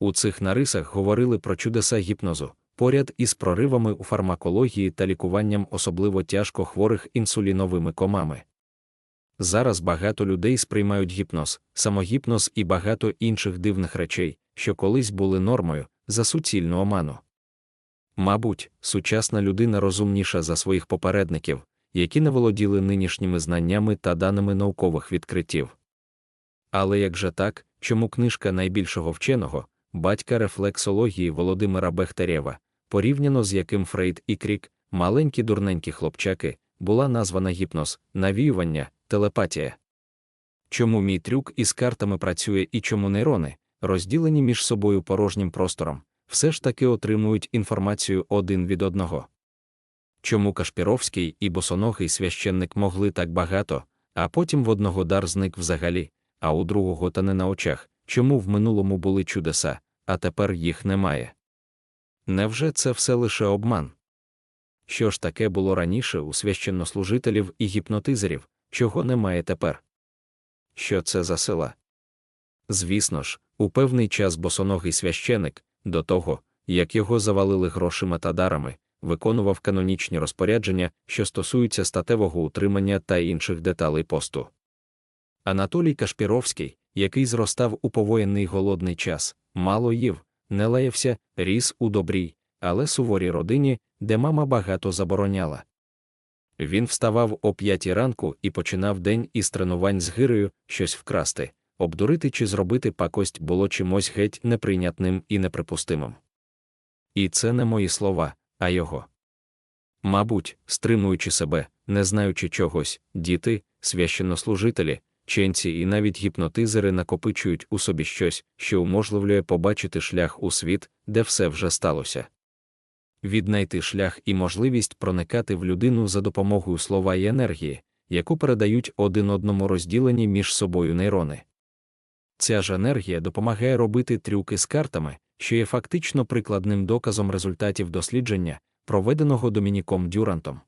У цих нарисах говорили про чудеса гіпнозу, поряд із проривами у фармакології та лікуванням особливо тяжко хворих інсуліновими комами. Зараз багато людей сприймають гіпноз, самогіпноз і багато інших дивних речей, що колись були нормою, за суцільну оману. Мабуть, сучасна людина розумніша за своїх попередників, які не володіли нинішніми знаннями та даними наукових відкриттів. Але як же так, чому книжка найбільшого вченого, батька рефлексології Володимира Бехтерєва, порівняно з яким Фрейд і Крік, маленькі дурненькі хлопчаки, була названа гіпноз, навіювання, телепатія. Чому мій трюк із картами працює і чому нейрони, розділені між собою порожнім простором, все ж таки отримують інформацію один від одного? Чому Кашпіровський і босоногий священник могли так багато, а потім в одного дар зник взагалі, а у другого та не на очах, чому в минулому були чудеса, а тепер їх немає? Невже це все лише обман? Що ж таке було раніше у священнослужителів і гіпнотизерів, чого немає тепер? Що це за сила? Звісно ж, у певний час босоногий священик, до того, як його завалили грошима та дарами, виконував канонічні розпорядження, що стосуються статевого утримання та інших деталей посту. Анатолій Кашпіровський, який зростав у повоєнний голодний час, мало їв, не лаявся, ріс у добрій, але суворій родині, де мама багато забороняла. Він вставав о п'ятій ранку і починав день із тренувань з гирею, щось вкрасти, обдурити чи зробити пакость було чимось геть неприйнятним і неприпустимим. І це не мої слова, а його. Мабуть, стримуючи себе, не знаючи чогось, діти, священнослужителі, ченці і навіть гіпнотизери накопичують у собі щось, що уможливлює побачити шлях у світ, де все вже сталося. Віднайти шлях і можливість проникати в людину за допомогою слова і енергії, яку передають один одному розділені між собою нейрони. Ця ж енергія допомагає робити трюки з картами, що є фактично прикладним доказом результатів дослідження, проведеного Домініком Дюрантом.